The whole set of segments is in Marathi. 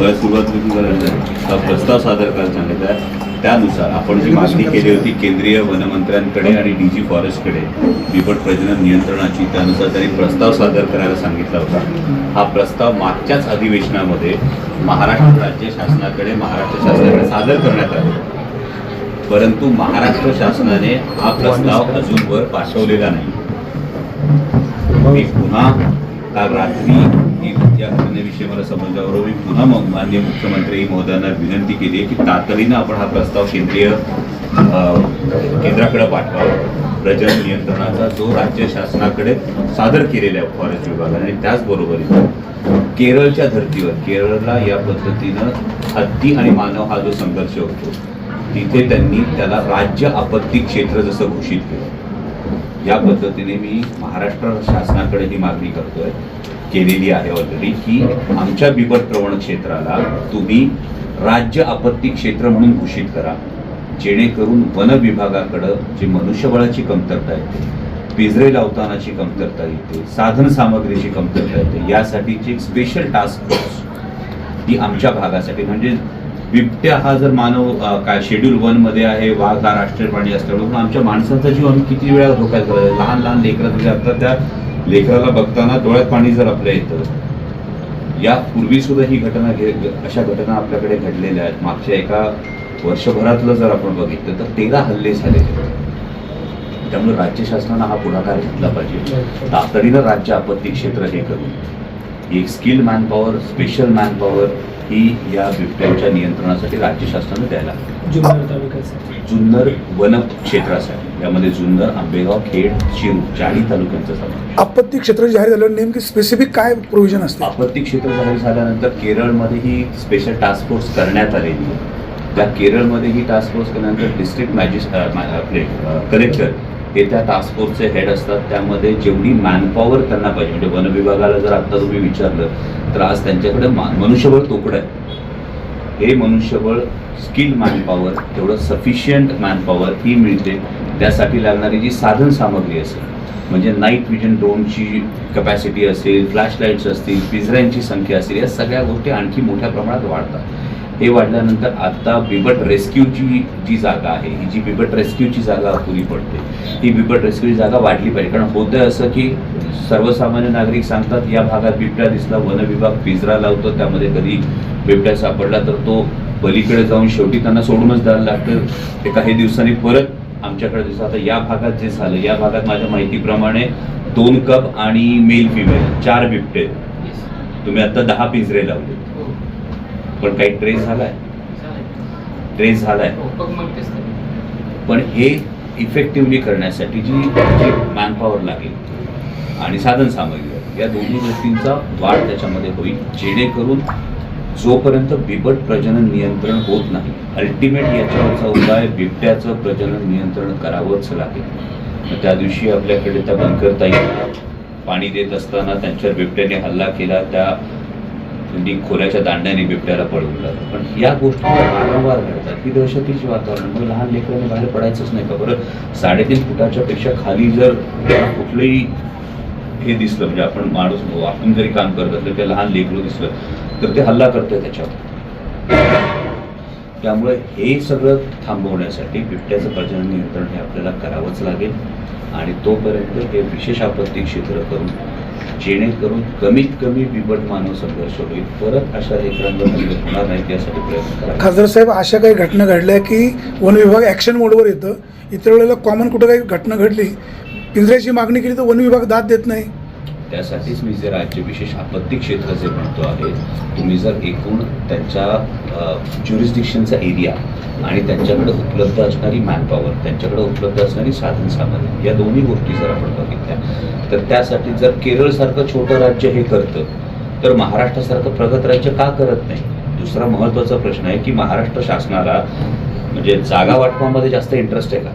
सुरुवात हा प्रस्ताव सादर करायला सांगितलं आहे त्यानुसार आपण जी मागणी केली होती केंद्रीय वनमंत्र्यांकडे आणि डी जी फॉरेस्टकडे बिबट प्रजनन नियंत्रणाची त्यानुसार त्यांनी प्रस्ताव सादर करायला सांगितला होता. हा प्रस्ताव मागच्याच अधिवेशनामध्ये महाराष्ट्र राज्य शासनाकडे महाराष्ट्र शासनाकडे सादर करण्यात आला. परंतु महाराष्ट्र शासनाने हा प्रस्ताव अजूनवर पाठवलेला नाही. मी पुन्हा काल रात्री एक या घटनेविषयी मला समजल्याबरोबर मी पुन्हा मग माननीय मुख्यमंत्री महोदयांना विनंती केली आहे की तातडीनं आपण हा प्रस्ताव केंद्रीय केंद्राकडे पाठवावा. प्रजनन नियंत्रणाचा जो राज्य शासनाकडे सादर केलेला आहे फॉरेस्ट विभागाने आणि त्याचबरोबरीनं केरळच्या धर्तीवर केरळला या पद्धतीनं हत्ती आणि मानव हा जो संघर्ष होतो तिथे त्यांनी त्याला राज्य आपत्ती क्षेत्र जसं घोषित केलं. या पद्धतीने मी महाराष्ट्र शासनाकडे ही मागणी करतोय. केलेली आहे ऑलरेडी की आमच्या बिबट प्रवण क्षेत्राला तुम्ही राज्य आपत्ती क्षेत्र म्हणून घोषित करा. जेणेकरून वन विभागाकडं जे मनुष्यबळाची कमतरता येते पिंजरे लावतानाची कमतरता येते साधन सामग्रीची कमतरता येते यासाठीची एक स्पेशल टास्क फोर्स ही आमच्या भागासाठी. म्हणजे बिबट्या हा जर मानव काय शेड्यूल वनमध्ये आहे वाघ हा राष्ट्रीय प्राणी असल्यामुळे आमच्या माणसाचा जीव आम्ही किती वेळा धोक्यात लहान लहान लेकरं म्हणजे आता त्या लेकराला बघताना डोळ्यात पाणी जर आपल्या येतं यापूर्वी सुद्धा ही घटना घे अशा घटना आपल्याकडे घडलेल्या आहेत. मागच्या एका वर्षभरातलं जर आपण बघितलं तर तेरा हल्ले झालेले त्यामुळे राज्य शासनानं हा पुढाकार घेतला पाहिजे. तातडीनं राज्य आपत्ती क्षेत्र हे करून एक स्किल मॅनपॉवर स्पेशल मॅनपॉवर ही या बिबट्यांच्या नियंत्रणासाठी राज्य शासनानं द्यायला. जुन्नर तालुक्यासाठी. जुन्नर वन क्षेत्रासाठी. यामध्ये जुन्नर आंबेगाव खेड शिरू चारही तालुक्यांचा समावेश. आपत्ती क्षेत्र जाहीर झाल्यावर नेमकी स्पेसिफिक काय प्रोव्हिजन असते? आपत्ती क्षेत्र जाहीर झाल्यानंतर केरळमध्ये ही स्पेशल टास्क फोर्स करण्यात आलेली आहे. त्या केरळमध्ये ही टास्क फोर्स केल्यानंतर डिस्ट्रिक्ट मॅजिस अ, मा- आपले कलेक्टर हे त्या टास्क फोर्सचे हेड असतात. त्यामध्ये जेवढी मॅनपॉवर त्यांना पाहिजे. म्हणजे वन विभागाला जर आत्ता तुम्ही विचारलं तर आज त्यांच्याकडे मनुष्यबळ तोकडं आहे. हे मनुष्यबळ स्किल मॅनपॉवर तेवढं सफिशियंट मॅनपॉवर ही मिळते. त्यासाठी लागणारी जी साधन सामग्री असेल म्हणजे नाईट विजन ड्रोनची कपॅसिटी असेल फ्लॅश लाईट्स असतील पिंजऱ्यांची संख्या असेल या सगळ्या गोष्टी आणखी मोठ्या प्रमाणात वाढतात. हे वाढल्यानंतर आता बिबट रेस्क्यूची जी जागा आहे ही जी बिबट रेस्क्यूची जागा अपुरी पडते ही बिबट रेस्क्यूची जागा वाढली पाहिजे. कारण होतं असं की सर्वसामान्य नागरिक सांगतात या भागात बिबट्या दिसला वन विभाग पिंजरा लावतो त्यामध्ये कधी बिबट्या सापडला तर तो पलीकडे जाऊन शेवटी त्यांना सोडूनच द्यायला लागतं. ते काही दिवसांनी परत आमच्याकडे दिसतं आता या भागात जे झालं या भागात माझ्या माहितीप्रमाणे दोन कप आणि मेल फिमेल चार बिबटे. तुम्ही आता दहा पिंजरे लावले पण काही ट्रेस झालाय? ट्रेस झालाय. पण हे इफेक्टिव्हली करण्यासाठी जी जी मॅनपॉवर लागेल आणि साधन सामग्री या दोन्ही गोष्टींचा वाढ त्याच्यामध्ये होईल जेणेकरून जोपर्यंत बिबट प्रजनन नियंत्रण होत नाही अल्टिमेट याच्यावरचा उपाय बिबट्याचं प्रजनन नियंत्रण करावंच लागेल. त्या दिवशी आपल्याकडे त्या बनकर ताईंना पाणी देत असताना त्यांच्यावर बिबट्याने हल्ला केला त्या त्यांनी खोऱ्याच्या दांड्याने बिबट्याला पळवून पळवलं पण या गोष्टी वारंवार घडतात ही दहशतीची वातावरण. मग लहान लेकरांनी बाहेर पडायचंच नाही का बरं? साडेतीन फुटाच्या पेक्षा खाली जर कुठलंही हे दिसलं म्हणजे आपण माणूस आपण जरी काम करत असलं ते लहान लेकरू दिसलं तर ते हल्ला करतोय त्याच्यावर. त्यामुळे हे सगळं थांबवण्यासाठी बिबट्याचं प्रजनन नियंत्रण हे आपल्याला करावंच लागेल. आणि तोपर्यंत हे विशेष आपत्ती क्षेत्र करून जेणेकरून कमीत कमी बिबट मानव संघर्ष होईल. परत अशा एक रंग होणार नाहीत यासाठी प्रयत्न खासदार साहेब अशा काही घटना घडल्या की वन विभाग ॲक्शन मोडवर येतं. इतर वेळेला कॉमन कुठं काही घटना घडली पिंजऱ्याची मागणी केली तर वन विभाग दाद देत नाही. त्यासाठीच मी जे राज्य विशेष आपत्ती क्षेत्र जे म्हणतो आहे तुम्ही जर एकूण त्यांच्या ज्युरिस्डिक्शनचा एरिया आणि त्यांच्याकडे उपलब्ध असणारी मॅनपॉवर त्यांच्याकडे उपलब्ध असणारी साधन सामग्री या दोन्ही गोष्टी जर आपण बघितल्या तर त्यासाठी जर केरळसारखं छोटं राज्य हे करतं तर महाराष्ट्रासारखं प्रगत राज्य का करत नाही? दुसरा महत्त्वाचा प्रश्न आहे की महाराष्ट्र शासनाला म्हणजे जागा वाटपामध्ये जास्त इंटरेस्ट आहे का?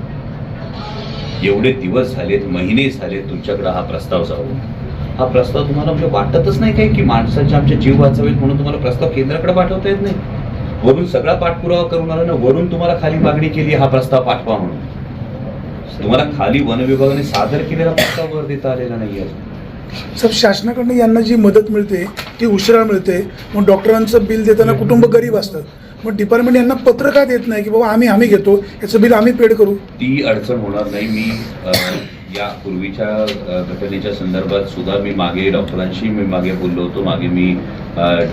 एवढे दिवस झालेत महिने झालेत तुमच्याकडे हा प्रस्ताव जाऊन. हा प्रस्ताव तुम्हाला म्हणजे वाटतच नाही काय की माणसाचे आमचे जीव वाचवेल म्हणून तुम्हाला प्रस्ताव केंद्राकडे पाठवता येत नाही? वरून सगळा पाठपुरावा करून आला ना वरून तुम्हाला खाली मागणी केली हा प्रस्ताव पाठवा म्हणून. तुम्हाला खाली वन विभागाने सादर केलेला प्रस्ताव वर देता आलेला नाही आहे साहेब शासनाकडनं यांना जी मदत मिळते ती उशिरा मिळते. मग डॉक्टरांचं बिल देताना कुटुंब गरीब असतं मग डिपार्टमेंट यांना पत्र का देत नाही की बाबा आम्ही आम्ही घेतो याचं बिल आम्ही पेड करू? ती अडचण होणार नाही. मी या पूर्वीच्या घटनेच्या संदर्भात सुद्धा मी मागे डॉक्टरांशी मी मागे बोललो होतो. मागे मी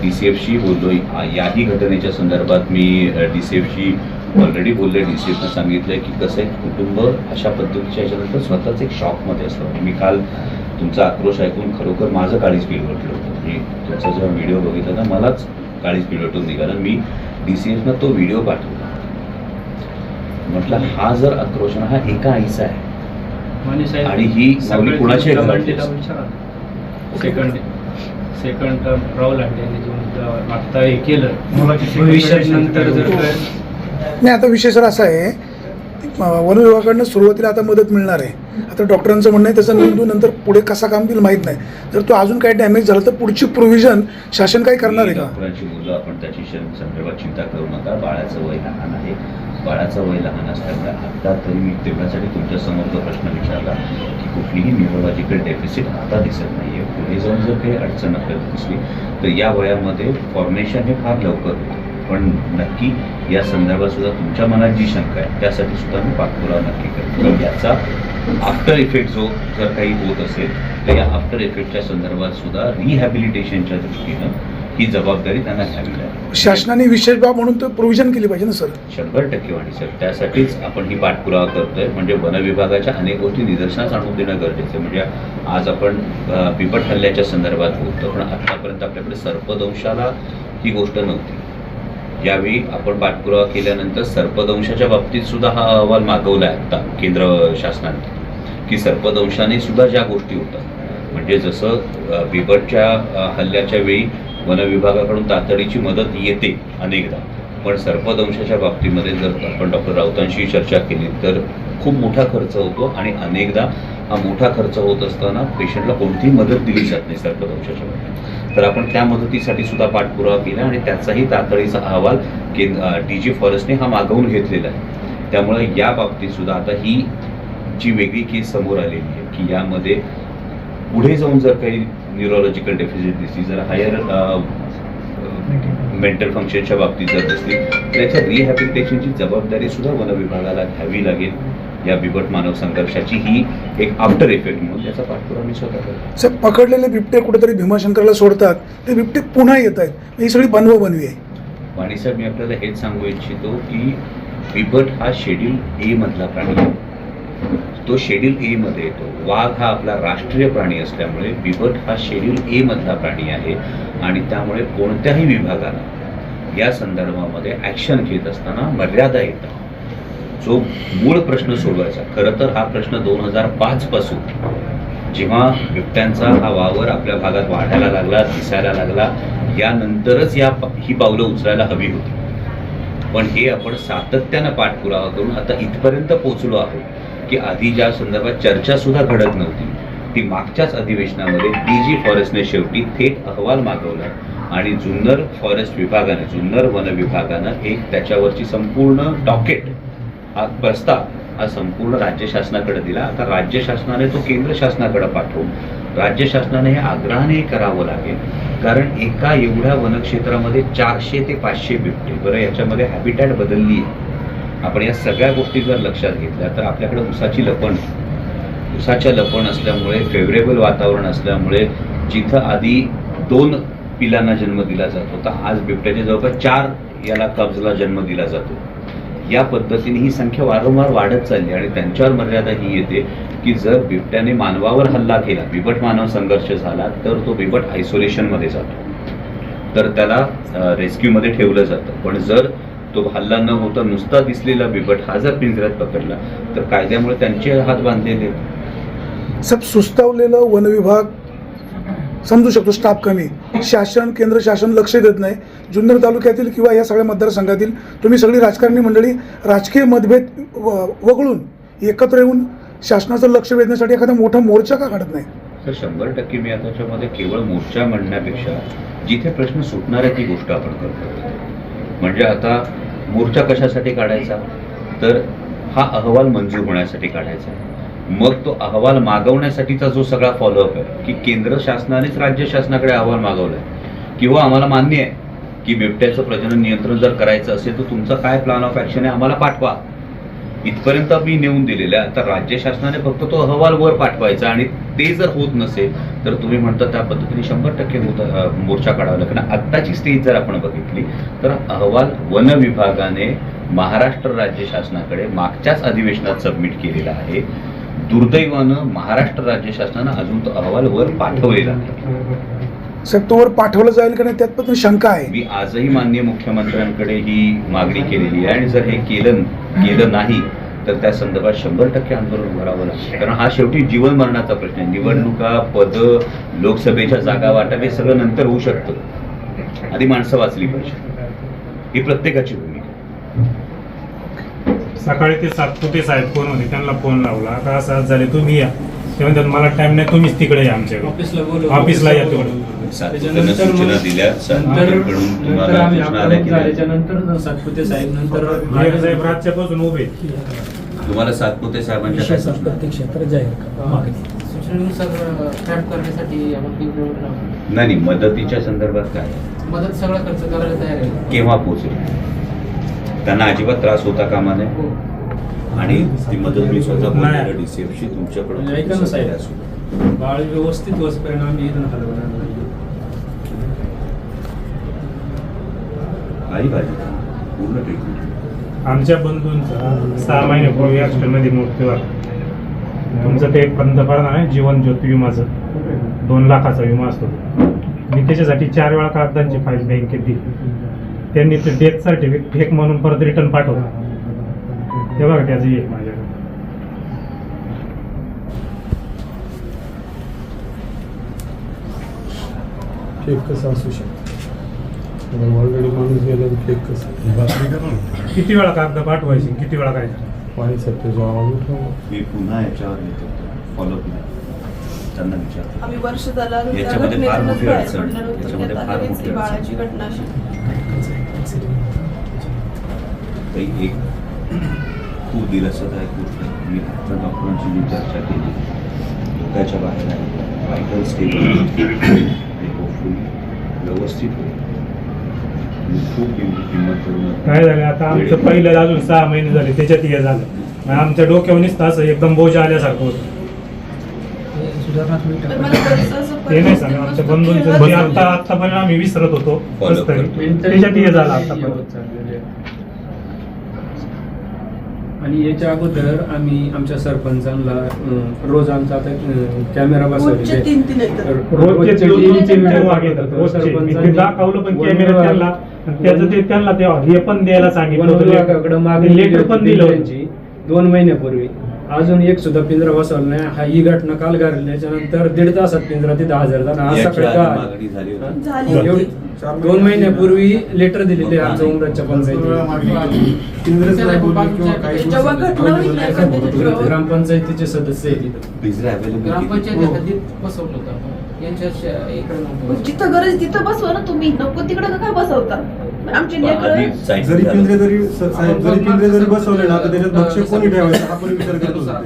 डी सी एफशी बोललो. याही घटनेच्या संदर्भात मी डी सी एफशी ऑलरेडी बोलले. डी सी एफनं सांगितलं की कसं एक कुटुंब अशा पद्धतीच्या ह्याच्यानंतर स्वतःच एक शॉकमध्ये असतं. मी काल तुमचा आक्रोश ऐकून खरोखर माझं काळीच पील होतं. म्हणजे तुमचा जेव्हा व्हिडिओ बघितला ना मलाच काळीच पील वाटून निघाला. मी डी सी एफनं तो व्हिडिओ पाठवला. म्हटलं हा जर आक्रोश ना हा एका आईचा आहे. आणि ही माऊली कुणाची आहे? सेकंड सेकंड टर्म राहुल यांनी जो मुद्दा मागता हे केलं भविष्यात नंतर जर काय नाही आता विषय सर असा आहे वन विभागाकडनं सुरुवातीला आता मदत मिळणार आहे. आता डॉक्टरांचं म्हणणं आहे त्याचं नोंदू नंतर पुढे कसा काम केलं माहीत नाही. जर तो अजून काही डॅमेज झाला तर पुढची प्रोव्हिजन शासन काय करणार आहे का? डॉक्टरांची मुलं आपण त्याची संदर्भात चिंता करू नका. बाळाचं वय लहान आहे. बाळाचं वय लहान असल्यामुळे आता तरी मी तेवढ्यासाठी तुमच्यासमोर जो प्रश्न विचारला की कुठलीही न्यूरोलॉजिकल डेफिसिट आता दिसत नाही आहे पुढे जाऊन जर काही अडचण आपल्याला दिसली तर या वयामध्ये फॉर्मेशन हे फार लवकर होतं. पण नक्की या संदर्भात सुद्धा तुमच्या मनात जी शंका आहे त्यासाठी सुद्धा मी पाठपुरावा नक्की करतो. याचा आफ्टर इफेक्ट जो जर काही होत असेल तर या आफ्टर इफेक्टच्या संदर्भात सुद्धा रिहॅबिलिटेशनच्या दृष्टीनं ही जबाबदारी त्यांना घ्यावी लागेल. शासनाने विशेष बाब म्हणून तो प्रोव्हिजन केली पाहिजे ना सर? शंभर टक्के वाणी सर. त्यासाठीच आपण ही पाठपुरावा करतोय. म्हणजे वन विभागाच्या अनेक गोष्टी निदर्शनास आणून देणं गरजेचं म्हणजे आज आपण अ, बिबट हल्ल्याच्या संदर्भात बोलतो पण आतापर्यंत आपल्याकडे सर्पदंशाला ही गोष्ट नव्हती. यावेळी आपण पाठपुरावा केल्यानंतर सर्पदंशाच्या बाबतीत सुद्धा हा अहवाल मागवला आहे आता केंद्र शासनाने की सर्पदंशाने सुद्धा ज्या गोष्टी होतात म्हणजे जसं बिबटच्या हल्ल्याच्या वेळी वनविभागाकडून तातडीची मदत येते अनेकदा. पण सर्पदंशाच्या बाबतीमध्ये जर आपण डॉक्टर राऊतांशी चर्चा केली तर खूप मोठा खर्च होतो आणि अनेकदा हा मोठा खर्च होत असताना पेशंटला कोणतीही मदत दिली जात नाही सर्पदंशाच्या बाबतीत. तर आपण त्या मदतीसाठी सुद्धा पाठपुरावा केला आणि त्याचाही तातडीचा अहवाल केंद्र डी जी फॉरेस्टने हा मागवून घेतलेला आहे. त्यामुळे या बाबतीत सुद्धा आता ही जी वेगळी केस समोर आलेली आहे की यामध्ये पुढे जाऊन जर काही न्यूरोलॉजिकल डेफिसिट दिसली जर हायर मेंटल फंक्शनच्या बाबतीत जर दिसली तर याच्या रिहॅबिलिटेशनची जबाबदारी सुद्धा वन विभागाला घ्यावी लागेल. या बिबट मानव संघर्षाची ही एक आफ्टर इफेक्ट म्हणून त्याचा पाठपुरावा मी स्वतः करतो. सर पकडलेले बिबटे कुठेतरी भीमाशंकरला सोडतात. ते बिबटे पुन्हा येत आहेत. ही सगळी बनवा बनवी आहे. वाणीसाहेब मी आपल्याला हेच सांगू इच्छितो की बिबट हा शेड्यूल ए मधला प्राणी आहे. तो शेड्यूल ए मध्ये येतो. वाघ हा आपला राष्ट्रीय प्राणी असल्यामुळे बिबट हा शेड्यूल ए मधला प्राणी आहे आणि त्यामुळे कोणत्याही विभागानं या संदर्भामध्ये ॲक्शन घेत असताना मर्यादा येतात. जो मूळ प्रश्न सोडवायचा खरं तर हा प्रश्न दोन हजार पाचपासून जेव्हा बिबट्यांचा हा वावर आपल्या भागात वाढायला लागला दिसायला लागला यानंतरच या ही पावलं उचलायला हवी होती. पण हे आपण सातत्यानं पाठपुरावा करून आता इथपर्यंत पोचलो आहोत. की आधी ज्या संदर्भात चर्चा सुद्धा घडत नव्हती ती मागच्याच अधिवेशनामध्ये डी जी फॉरेस्टने शेवटी थेट अहवाल मागवला आणि जुन्नर फॉरेस्ट विभागाने जुन्नर वन विभागानं एक त्याच्यावरची संपूर्ण डॉकेट हा प्रस्ताव हा संपूर्ण राज्य शासनाकडे दिला. आता राज्य शासनाने तो केंद्र शासनाकडे पाठवून राज्य शासनाने हे आग्रहाने करावं लागेल. कारण एका एवढ्या वनक्षेत्रामध्ये चारशे ते पाचशे बिबटे बरं याच्यामध्ये हॅबिटॅट बदलली आहे. आपण या सगळ्या गोष्टी जर लक्षात घेतल्या तर आपल्याकडे उसाची लपण उसाच्या लपण असल्यामुळे फेवरेबल वातावरण असल्यामुळे जिथं आधी दोन पिलांना जन्म दिला जात होता आज बिबट्याच्या जवळपास चार याला कब्जला जन्म दिला जातो. या पद्धतीने ही संख्या वारंवार वाढत चालली आणि त्यांच्यावर मर्यादा ही येते की जर बिबट्याने मानवावर हल्ला केला बिबट मानव संघर्ष झाला तर तो बिबट आयसोलेशनमध्ये जातो. तर त्याला रेस्क्यूमध्ये ठेवलं जातं. पण जर तो हल्ला न होता नुसता दिसलेला बिबट हा जर पिंजऱ्यात पकडला तर कायद्यामुळे त्यांचे हात बांधलेले. सब सुस्तावलेलं वन विभाग समजू शकतो स्टाफ कमी. शासन केंद्र शासन लक्ष देत नाही. जुन्नर तालुक्यातील किंवा या सगळ्या मतदारसंघातील तुम्ही सगळी राजकारणी मंडळी राजकीय मतभेद वगळून एकत्र येऊन शासनाचं लक्ष वेधण्यासाठी एखादा मोठा मोर्चा का काढत नाही? तर शंभर टक्के मी आता त्याच्यामध्ये केवळ मोर्चा म्हणण्यापेक्षा जिथे प्रश्न सुटणार आहे ती गोष्ट आपण करतो. म्हणजे आता मोर्चा कशासाठी काढायचा? तर हा अहवाल मंजूर होण्यासाठी काढायचा मग तो अहवाल मागवण्यासाठीचा जो सगळा फॉलोअप आहे की केंद्र शासनानेच राज्य शासनाकडे अहवाल मागवलाय. किंवा आम्हाला मान्य आहे की बिबट्याचं प्रजनन नियंत्रण जर करायचं असेल तर तुमचा काय प्लॅन ऑफ ॲक्शन आहे आम्हाला पाठवा. इथपर्यंत मी नेऊन दिलेल्या आहे आता राज्य शासनाने फक्त तो अहवाल वर पाठवायचा आणि ते जर होत नसेल तर तुम्ही म्हणता त्या पद्धतीने शंभर टक्के मोर्चा काढावा लागेल. कारण आत्ताची स्टेज जर आपण बघितली तर अहवाल वन विभागाने महाराष्ट्र राज्य शासनाकडे मागच्याच अधिवेशनात सबमिट केलेला आहे. दुर्दैवानं महाराष्ट्र राज्य शासनानं अजून तो अहवाल वर पाठवलेला नाही. साहेब तोवर पाठवलं जाईल का नाही त्यात पण शंका आहे. मी आजही माननीय मुख्यमंत्र्यांकडे ही मागणी केलेली आहे आणि जर हे केलं केलं नाही तर त्या संदर्भात शंभर टक्के आंदोलन करावं लागतं कारण हा शेवटी जीवन मरणाचा प्रश्न आहे. निवडणुका पद लोकसभेच्या जागा वाटप हे सगळं नंतर होऊ शकतं. आधी माणसं वाचली पाहिजे. ही प्रत्येकाची भूमिका. सकाळी ते सातपुते साहेब? कोण होते? त्यांना फोन लावला. का असं आज झाले तुम्ही या. ते म्हणतात मला टाइम नाही तुम्हीच तिकडे या आमच्याकडे. ऑफिसला बोलू ऑफिसला या तिकडे. सूचना दिल्या तुम्हाला सूचना आल्या की नाही? सातपुते साहेब नंतर साहेब रातच्यापासून उभे तुम्हाला सातपुते साहेबांच्या काय सूचना? सूचनेनुसार ट्रॅप करण्यासाठी आपण पिंपळवरून लावू. नाही नाही, मदतीच्या संदर्भात काय मदत सगळा खर्च करायला तयार आहे केव्हा पोहोचेल त्यांना अजिबात त्रास होता कामा नये हो. आणि ती मदत मी स्वतः नाही. डीसीएफशी तुमच्याकडून ऐका ना साहेब. असू. बाळ व्यवस्थित होसपर्यंत आम्ही इथून हलवणार नाही नका. पूर्ण ट्रीटमेंट आमच्या बंधूंचा सहा महिन्यापूर्वी मध्ये मृत्यू झाला. तुमचं ते पंतप्रधान आहे जीवन ज्योती विमाचं. दोन लाखाचा विमा असतो मी त्याच्यासाठी चार वेळा कागदांची फाईल बँकेत दिली. त्यांनी ते डेथ सर्टिफिकेट फेक म्हणून परत रिटर्न पाठवलं. ते बघा त्याचं एक माझ्याकडे. फेक कसं असू शकतं? ऑलरेडी माणूस गेला तर फेक कसं? किती वेळा कागद पाठवायची? किती वेळा काय? पाणी सत्य. मी पुन्हा याच्यावर येतो फॉलोअप त्यांना विचारतो. आम्ही वर्ष झालं त्या याच्यामध्ये फार मोठी अडचण. याच्यामध्ये फार मोठी ती अडचण. बाळाची घटना अशी. काही एक खूप दिलासादायक गोष्ट. आहे. मी आता डॉक्टरांची जी चर्चा केली धोक्याच्या बाहेर आहे. व्हायटल स्टेबल होपफुली व्यवस्थित होईल आणि खूप किंमत किंमत करून काय झालं आता आमचं पहिलं अजून सहा महिने झाले त्याच्यात हे झालं आमच्या डोक्यावर नुसतं असं एकदम बोजा आल्यासारखं होतं ते नाही सांगा आमच्या बंधूंचं. आता आतापर्यंत आम्ही विसरत होतो कसं तरी. त्याच्यात हे झालं आहे. आणि याच्या अगोदर आम्ही आमच्या सरपंचांना अं, रोज आमचा आता अं, कॅमेरा बसवलेले येतात रोजचे रोजचे तीन तीन तीन तीन वाघ येतात. रोजचे. सरपंचांनी ते दाखवलं पण कॅमेरा विभाग- त्याचं ते त्यांना ते हे पण द्यायला सांगितलं वन होतं. विभागाकडे मागणी लेटर पण दिलं होतं. त्यांची दोन महिन्यापूर्वी अजून एक सुद्धा पिंजरा बसवला नाही हा ही घटना काल घडल्याच्या नंतर दीड तासात पिंजरा तिथे हजर झाला आज याच्या सकाळी आधी दहा- मागणी झाली होती. झाली एवढी- होती. दोन महिन्यापूर्वी लेटर दिलेले आमच्या उमराच्या जेव्हा घटना होईल त्याच्यावर- ग्रामपंचायतीचे सदस्य आहेत इथं. पिंजरा available किती? ग्रामपंचायत हद्दीत बसवलं होतं आपण. यांच्या मग. जिथं गरज तिथं बसवा ना तुम्ही. नको तिकडं का काय बसवता? आमची पण आधी लेकरं जायचं जरी झालं. पिंजरे जरी स- साहेब जरी पिंजरे जरी बसवले ना तर त्याच्यात भक्ष्य कोणी ठेवायचं? हा पण विचार करत होता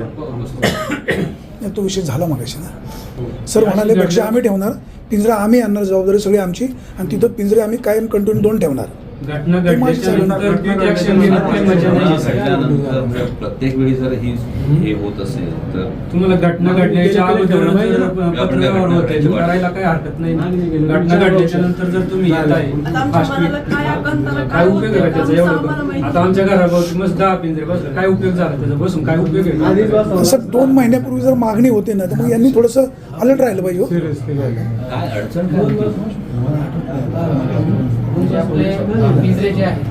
नाही, तो विषय झाला मगाशी ना. सर म्हणाले पेक्षा आम्ही ठेवणार पिंजरा आम्ही आणणार जबाबदारी सगळी आमची आणि तिथं पिंजरे आम्ही कायम कंटिन्यू दोन ठेवणार. घटना. घडल्यानंतर प्रत्येक वेळी जर ही हे होत असेल तर तुम्हाला घटना घडण्याच्या अगोदर पत्रव्यवहार होते करायला काही हरकत नाही घटना घडल्याच्या नंतर जर तुम्ही येत आहे काय उपयोग आहे त्याचा? एवढं आता आमच्या घराभोवती मस्त दहा पिंजरे बसले काय उपयोग झाला त्याचा? बसून काय उपयोग आहे? असं दोन महिन्यापूर्वी जर मागणी होते ना तर मग यांनी थोडंसं अलर्ट राहिलं पाहिजे हो. काय अडचण? आपले पिंजरे जे आहेत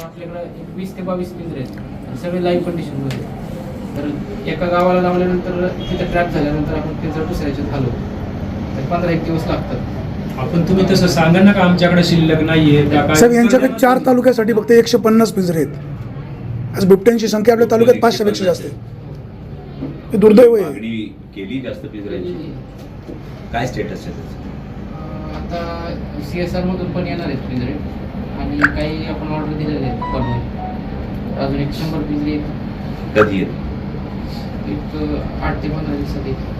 आपल्याकडे एक वीस ते बावीस पिंजरे आहेत. सगळे लाईव्ह कंडिशनमध्ये तर एका गावाला लावल्यानंतर तिथे ट्रॅप झाल्यानंतर आपण पिंजरा दुसऱ्या याच्यात घालू तर पंधरा एक दिवस लागतात. आपण तुम्ही तसं सांगा ना का आमच्याकडे शिल्लक नाहीये का काय साहेब यांच्याकडे चार तालुक्यासाठी फक्त एकशे पन्नास पिंजरे आहेत. आज बिबट्यांची संख्या आपल्या तालुक्यात पाचशेपेक्षा जास्त आहे. हे दुर्दैव आहे. केली जास्त पिंजऱ्याची काय स्टेटस आहे आता सी एस आर मधून पण येणार आहेत पिंजरे. आणि काही आपण ऑर्डर दिलेले आहेत अजून एक शंभर पिंजरे आहेत. कधी येत? एक आठ ते पंधरा दिवसात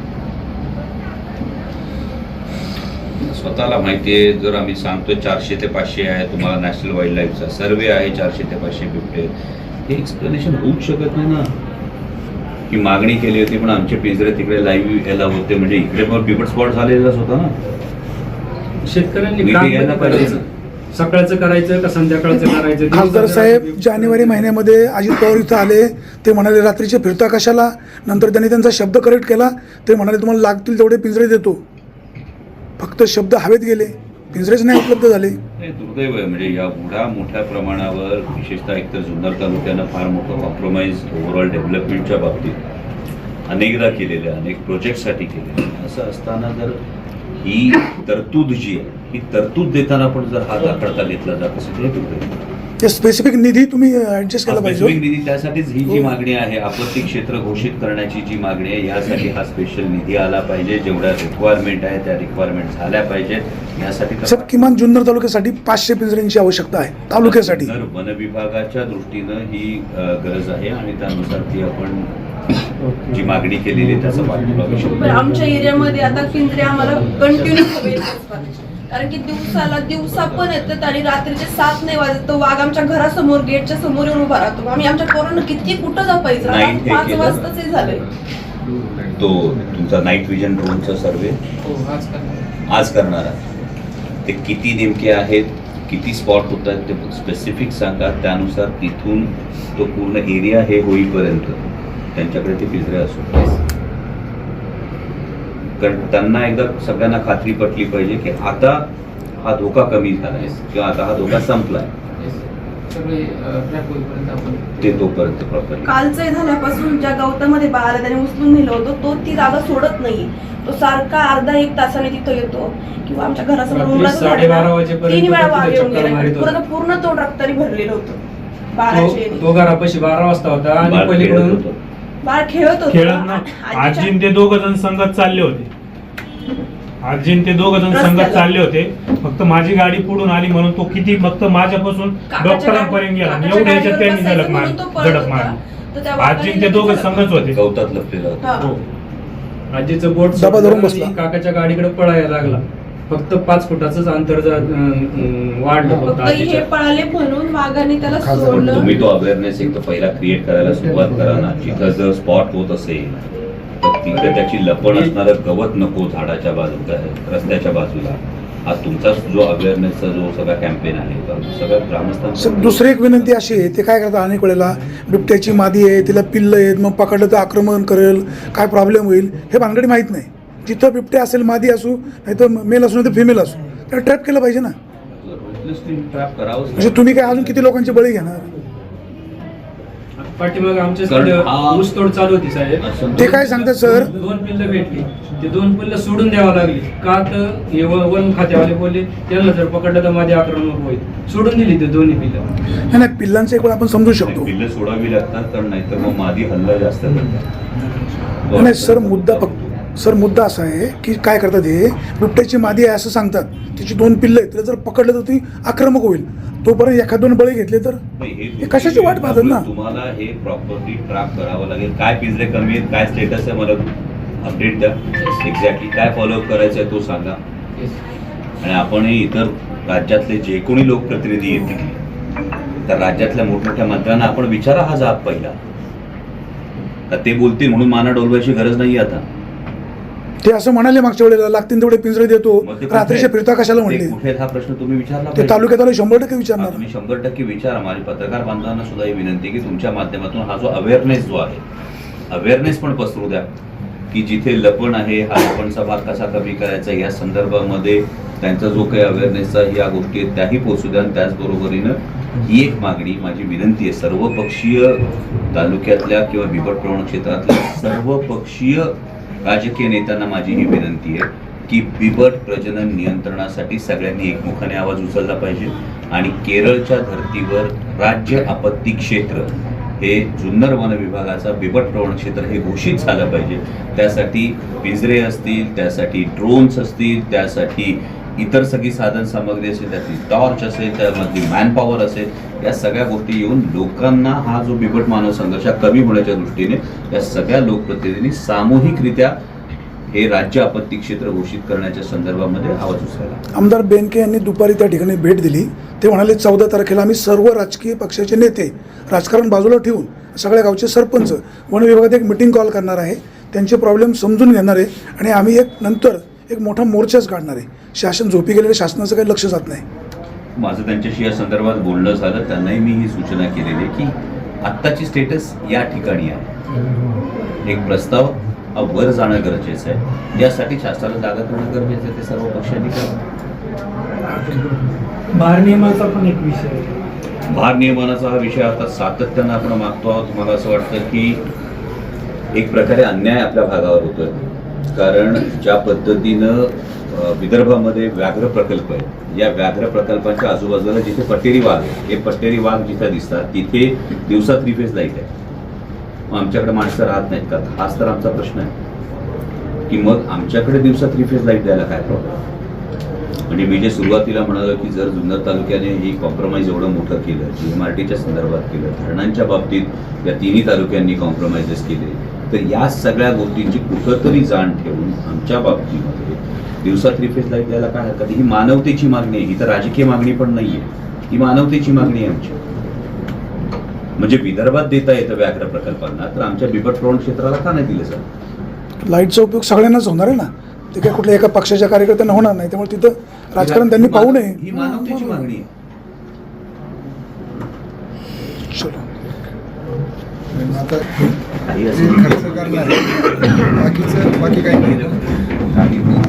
स्वतःला माहिती आहे जर आम्ही सांगतोय चारशे ते पाचशे आहे तुम्हाला नॅशनल वाईल्ड लाईफचा सर्वे आहे चारशे ते पाचशे बिबटे हे एक्सप्लेनेशन होऊच शकत नाही ना. की मागणी केली होती पण आमचे पिंजरे तिकडे लाईव्ह यायला होते म्हणजे इकडे पण बिबट स्पॉट झालेलाच होता ना. शेतकऱ्यांनी काम कधी. करायचं? सकाळचं करायचं का संध्याकाळचं करायचं? खासदार दिवसाचं साहेब करायचं, जानेवारी महिन्यामध्ये अजित पवार इथं आले ते म्हणाले रात्रीचे फिरता कशाला? नंतर त्यांनी त्यांचा शब्द करेक्ट केला ते म्हणाले तुम्हाला लागतील तेवढे पिंजरे देतो. फक्त शब्द हवेत गेले. पिंजरेच नाही उपलब्ध झाले. नाही दुर्दैव आहे. म्हणजे या एवढ्या मोठ्या प्रमाणावर विशेषतः एकतर जुन्नर तालुक्यानं फार मोठं कॉम्प्रोमाइज ओव्हरऑल डेव्हलपमेंटच्या बाबतीत अनेकदा केलेलं आहे अनेक प्रोजेक्टसाठी केलेलं आहे. असं असताना जर ही तरतूद जी आहे ही तरतूद देताना पण जर हात आखडता घेतला जात असेल तर हे. ते स्पेसिफिक निधी तुम्ही ऍडजस्ट केला स्पेसिफिक पाहिजे निधी त्यासाठीच ही जी हो. मागणी आहे आपत्ती क्षेत्र घोषित करण्याची जी मागणी आहे यासाठी हा स्पेशल निधी आला पाहिजे जेवढ्या रिक्वायरमेंट आहे त्या रिक्वायरमेंट झाल्या पाहिजेत यासाठी साहेब किमान जुन्नर तालुक्यासाठी पाचशे पिंजऱ्यांची आवश्यकता आहे तालुक्यासाठी तर वन विभागाच्या दृष्टीनं ही अ, गरज आहे आणि त्यानुसार ती आपण जी मागणी केलेली आहे त्याचा पाठपुरावा. आमच्या एरियामध्ये आता पिंजरे आम्हाला कंटिन्यू हवे. कारण की दिवसाला दिवसा पण येतात आणि रात्रीचे सात नाही वाजत. तो वाघ आमच्या घरासमोर गेटच्या समोर येऊन उभा राहतो. आम्ही आमच्या पोरांना किती कुठं जपायचं आता पाच. वाजताच हे झालंय. तो तुमचा नाईट विजन ड्रोनचा सर्वे हो आज करणार. आज करणार आहे. ते किती नेमके आहेत? किती स्पॉट होत आहेत? ते स्पेसिफिक सांगा. त्यानुसार तिथून तो पूर्ण एरिया हे होईपर्यंत. त्यांच्याकडे ते पिंजरे असो कारण त्यांना एकदा सगळ्यांना खात्री पटली पाहिजे की आता हा धोका कमी झाला आहे किंवा आता हा धोका संपला आहे Yes. सगळे ट्रॅक होईपर्यंत आपण ते तोपर्यंत प्रॉपरली कालचं झाल्यापासून ज्या गवतामध्ये बाळाला त्याने उचलून नेलं होतं तो ती जागा सोडत नाही तो सारखा अर्धा एक तासाने तिथं येतो किंवा आमच्या घरासमोर तीन वेळा तो वाघ येऊन गेला. पूर्ण पूर्ण तोंड रक्ताने भरलेलं होतं तो बाळाच्या तो घरापाशी बारा वाजता होता आणि पलीकडून होतं. बाळ खेळत ना ते दोघ जण संगत चालले होते. आजीन ते दोघ जण संगत. चालले होते. फक्त माझी गाडी पुढून आली म्हणून तो किती फक्त माझ्यापासून काकाच्या डॉक्टरांपर्यंत गेला. गाडी- एवढ्या ह्याच्यात काकाच्या त्यांनी गाडीवर झडप मारली बसायचं म्हणून तो पळत झडप होता. मारली. तर त्या ते दोघं संगत होते. गवतात लपलेला. होता हा. हो. आजीचं बोट धरून बसला. काकाच्या गाडीकडे पळायला लागला. फक्त पाच फुटाचंच अंतर अं, वाढलं फक्त फक्त हे आजीच्या पळाले म्हणून वाघाने त्याला खासदार पण सोडलं. तुम्ही तो अवेअरनेस एक तर पहिला क्रिएट करायला सुरुवात करा ना. जिथं जर स्पॉट होत असेल तर तिकडे त्याची लपण असणारं गवत नको झाडाच्या बाजूला रस्त्याच्या बाजूला. हा तुमचाच जो अवेअरनेसचा जो सगळा कॅम्पेन आहे तो सगळ्या सर, ग्रामस्थांना दुसरी एक विनंती अशी आहे ते काय करतात अनेक वेळेला? बिबट्याची मादी आहे तिला पिल्लं आहेत मग पकडलं तर आक्रमण करेल काय प्रॉब्लेम होईल हे भानगडी माहीत नाही. जिथं बिबटे असेल मादी असू नाही तर मेल असू नाही तर फिमेल असू. त्याला ट्रॅप केलं पाहिजे ना. म्हणजे तुम्ही काय अजून किती लोकांचे बळी घेणार? पाठीमाग आमच्या कारण ऊसतोड चालू होती साहेब. ते काय सांगतात सर? दोन पिल्लं भेटली. ते दोन पिल्लं सोडून द्यावं लागली. का तर हे व- वन खात्यावाले बोलले त्यांना जर पकडलं तर माझे आक्रमण होईल. सोडून दिली ते दोन्ही पिल्लं. नाही नाही पिल्लांचं एक वेळ आपण समजू शकतो. पिल्लं सोडावी लागतात कारण नाहीतर मग मादी हल्ला जास्त नाही सर मुद्दा फक्त सर मुद्दा असा आहे की काय करतात हे? बिबट्याची मादी आहे असं सांगतात. तिची दोन पिल्लं आहेत. तिला जर पकडलं तर ती आक्रमक होईल. तोपर्यंत एखाद दोन बळी घेतले तर? हे कशाची वाट पाहतात ना? तुम्हाला हे प्रॉपर्टी ट्रॅक करावं लागेल. काय पिंजरे कमी आहेत? काय स्टेटस आहे? मला अपडेट द्या. एक्झॅक्टली काय फॉलोअप करायचं आहे तो सांगा. आणि आपणही इतर राज्यातले जे कोणी लोकप्रतिनिधी येतील तर राज्यातल्या मोठमोठ्या मंत्र्यांना आपण विचारा हा जाब पहिला. का ते बोलतील म्हणून माना डोलवायची गरज नाही आता. ते असं म्हणाले मागच्या वेळेला लागतील तेवढे पिंजरे देतो. मग ते रात्रीचे कुठे- फिरता कशाला म्हणले? हा प्रश्न तुम्ही विचारला ते. तालुक्यात आले शंभर टक्के विचारणार. तुम्ही शंभर टक्के विचारा. माझ्या पत्रकार बांधवांना सुद्धा ही विनंती की तुमच्या माध्यमातून हा जो अवेअरनेस जो आहे अवेअरनेस पण पसरू द्या. की जिथे लपण आहे हा लपणचा भाग कसा कमी करायचा या संदर्भामध्ये त्यांचा जो काही अवेअरनेसचा या गोष्टी आहेत त्याही पोचू द्या. आणि त्याचबरोबरीनं ही एक मागणी माझी विनंती आहे सर्वपक्षीय तालुक्यातल्या किंवा बिबट प्रवण क्षेत्रातल्या सर्वपक्षीय राजकीय नेत्यांना माझी ही विनंती आहे की बिबट प्रजनन नियंत्रणासाठी सगळ्यांनी एकमुखाने आवाज उचलला पाहिजे आणि केरळच्या धर्तीवर राज्य आपत्ती क्षेत्र हे जुन्नर वन विभागाचा बिबट प्रवण क्षेत्र हे घोषित झालं पाहिजे. त्यासाठी पिंजरे असतील त्यासाठी ड्रोन्स असतील त्यासाठी इतर सगळी साधन सामग्री असेल त्यातली टॉर्च असेल त्यामधली मॅनपॉवर असेल या सगळ्या गोष्टी येऊन लोकांना हा जो बिबट मानव संघर्ष कमी होण्याच्या दृष्टीने या सगळ्या लोकप्रतिनिधींनी सामूहिकरित्या हे राज्य आपत्ती क्षेत्र घोषित करण्याच्या संदर्भामध्ये आवाज उचलला. आमदार बेनके यांनी दुपारी त्या ठिकाणी भेट दिली. ते म्हणाले चौदा तारखेला आम्ही सर्व राजकीय पक्षाचे नेते राजकारण बाजूला ठेवून सगळ्या गावचे सरपंच वन विभागात एक मिटिंग कॉल करणार आहे. त्यांचे प्रॉब्लेम समजून घेणार आहे आणि आम्ही एक नंतर एक मोठा मोर्चाच काढणार आहे. शासन झोपी गेलेल्या शासनाचं काही लक्ष जात नाही. माझं त्यांच्याशी या संदर्भात बोलणं झालं. त्यांनाही मी ही सूचना केलेली आहे की आत्ताची स्टेटस या ठिकाणी आहे. एक प्रस्ताव हा वर जाणं गरजेचं आहे. यासाठी शासनाला जागा करणं गरजेचं आहे ते सर्व पक्षांनी करावं भार नियमाचा पण एक विषय आहे. भार नियमनाचा हा विषय आता सातत्यानं आपण मागतो आहोत. मला असं वाटतं की एक प्रकारे अन्याय आपल्या भागावर होतोय. कारण ज्या पद्धतीनं विदर्भामध्ये व्याघ्र प्रकल्प आहे या व्याघ्र प्रकल्पाच्या आजूबाजूला जिथे पट्टेरी वाघ आहे हे पट्टेरी वाघ जिथे दिसतात तिथे दिवसा थ्री फेज लाइट आहे मग आमच्याकडे माणसं राहत नाहीत का? हाच तर आमचा प्रश्न आहे. की मग आमच्याकडे दिवसा थ्री फेज लाइट द्यायला काय प्रॉब्लेम म्हणजे मी जे सुरुवातीला म्हणालो की जर जुन्नर तालुक्याने ही कॉम्प्रोमाइज एवढं मोठं केलं जी एम आर टीच्या संदर्भात केलं धरणांच्या बाबतीत या तिन्ही तालुक्यांनी कॉम्प्रोमाइजेस केले तर या सगळ्या गोष्टींची कुठंतरी जाण ठेवून आमच्या बाबतीमध्ये दिवसा थ्री फेज लाइट द्यायला काय हरकत आहे? ही मानवतेची मागणी आहे. ही तर राजकीय मागणी पण नाही आहे ही मानवतेची मागणी आहे आमची. म्हणजे विदर्भात देता येतं व्याघ्र प्रकल्पांना तर आमच्या बिबट प्रवण क्षेत्राला का नाही दिलं सर लाईटचा उपयोग सगळ्यांनाच होणार आहे ना? ते काय कुठल्या एका पक्षाच्या कार्यकर्त्यांना होणार नाही. त्यामुळे तिथं राजकारण त्यांनी पाहू नये. ही मानवतेची मागणी आहे. चलो. आता खर्च करणार. बाकीचं बाकी काही नाही.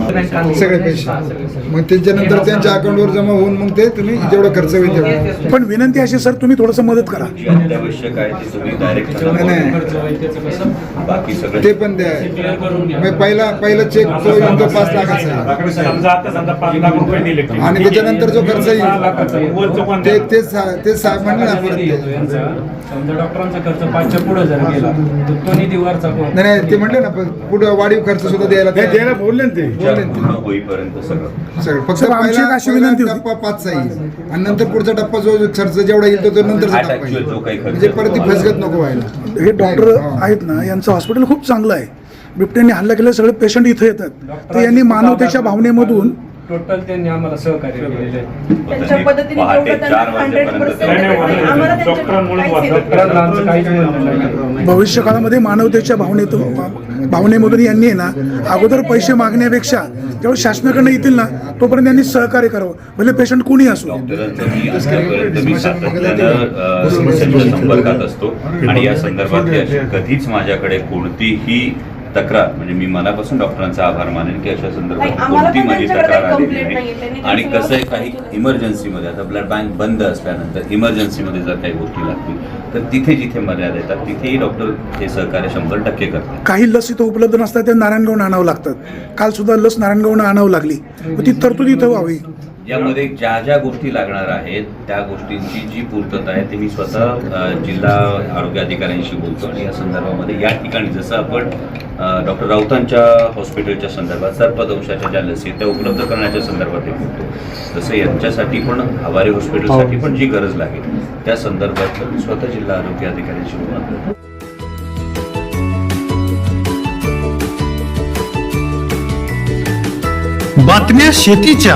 सगळे पैसे. मग त्याच्यानंतर त्यांच्या अकाउंटवर जमा होऊन मग ते तुम्ही जेवढा खर्च होईल तेवढा. पण विनंती अशी सर तुम्ही थोडंसं मदत करा. जी अत्यावश्यक आहे ते तुम्ही डायरेक्ट नाही, नाही. खर्च होईल त्याचं कसं? बाकी सगळं ते पण द्या. क्लिअर करून घ्या. मग पहिला पहिला चेक तो येऊन तो पाच लाखाचा आहे. समजा आता समजा पाच लाख रुपये दिले. आणि त्याच्यानंतर जो खर्च सहा लाखाचा येईल वरचं कोण ते देणार? ते सा- ते साहेब म्हणले ना परत निधी येतो ते. यांचा. समजा डॉक्टरांचा खर्च पाचच्या पुढे जर गेला तर तो निधी वरचा कोण नाही नाही ते म्हणले ना पुढे वाढीव खर्च सुद्धा द्यायला ते बोलले ना ते. पूर्ण होईपर्यंत सगळं. सगळं. फक्त साहेब, आमची एक पहिला अशी पहिला विनंती होती. टप्पा पाचचा येईल. आणि नंतर पुढचा टप्पा जो खर्च जेवढा येईल तो तो नंतरचा At टप्पा actual येईल. जो काही खर्च म्हणजे परत ती फसगत नको व्हायला. हे डॉक्टर हा. आहेत ना यांचं हॉस्पिटल खूप चांगलं आहे. बिबट्यांनी हल्ला केला सगळे पेशंट इथे येतात. तर यांनी मानवतेच्या भावनेमधून टोटल त्यांनी आम्हाला सहकार्य केलेलं आहे. त्यांच्या पद्धतीने पहाटे जेवढं त्यांना चार 100% वाजेपर्यंत नाही, नाही, आम्हाला त्यांच्याकडे डॉक्टरांमुळे काहीच येत नाही. डॉक्टरांना आमचं काहीच म्हणणं नाही. भविष्य काळामध्ये मानवतेच्या भावनेतून भावनेमधून यांनी आहे ना अगोदर पैसे मागण्यापेक्षा जेव्हा शासनाकडनं येतील ना तोपर्यंत यांनी सहकार्य करावं. भले पेशंट कोणी असो. डॉक्टरांचं मी आतापर्यंत मी सातत्यानं अ, समस्यांच्या संपर्कात असतो. आणि या संदर्भात कधीच माझ्याकडे कोणतीही तक्रार. म्हणजे मी मनापासून डॉक्टरांचा आभार मानेन की अशा संदर्भात कोणती माझी तक्रार आलेली नाही. आणि कसं आहे काही. इमर्जन्सीमध्ये आता ब्लड बँक बंद असल्यानंतर इमर्जन्सीमध्ये जर काही गोष्टी लागतील तर तिथे जिथे मर्यादा येतात तिथेही डॉक्टर हे सहकार्य शंभर टक्के करतात. काही लस इथं उपलब्ध नसतात त्या नारायणगावनं आणावं लागतात. काल सुद्धा लस नारायणगावनं आणावं लागली. मग ती तरतूद इथं व्हावी. यामध्ये ज्या ज्या गोष्टी लागणार आहेत त्या गोष्टींची जी पूर्तता आहे ती मी स्वतः जिल्हा आरोग्य अधिकाऱ्यांशी बोलतो आणि या संदर्भामध्ये या ठिकाणी जसं आपण डॉक्टर राऊतांच्या हॉस्पिटलच्या संदर्भात सर्पदंशाच्या ज्या लसी त्या उपलब्ध करण्याच्या संदर्भात हे बोलतो. तसं यांच्यासाठी पण आवारी हॉस्पिटलसाठी पण जी गरज लागेल त्या संदर्भात मी स्वतः जिल्हा आरोग्य अधिकाऱ्यांशी बोलतो बातम्या शेतीच्या.